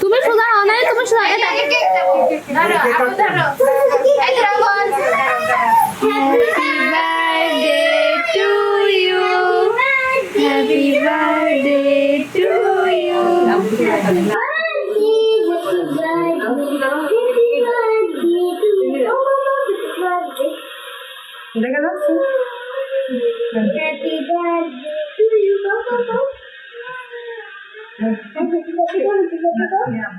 তুমি সোজা হও নাই তুমি সোজা Zeg je dat? Happy birthday to you. Ja.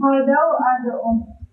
Hallo aan de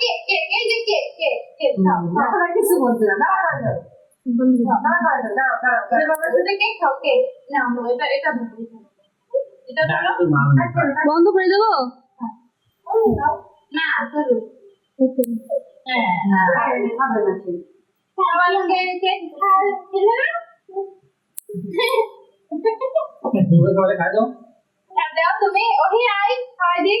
cake cake cake কিছু বলছে না দাঁড়া দাঁড়া দাঁড়া দাঁড়া দাঁড়া দাঁড়া তো মা বন্ধ করে দেবো না হ্যাঁ না খাবে না সে তুমি করে খাই দাও তুমি ওহি আই খাই দিক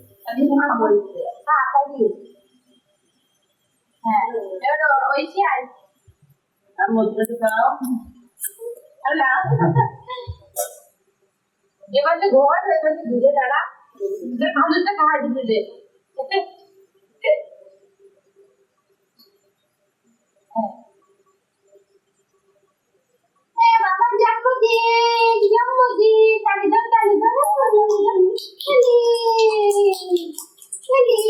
দিয়ে আমি তোমার বলছি হ্যাঁ খাই দিও হ্যাঁ এবার ওই কি আই আর মধ্যে তো খাও আল্লাহ এবার তো ঘর এবার তো ঘুরে দাঁড়া আলুটা খাওয়া দিতে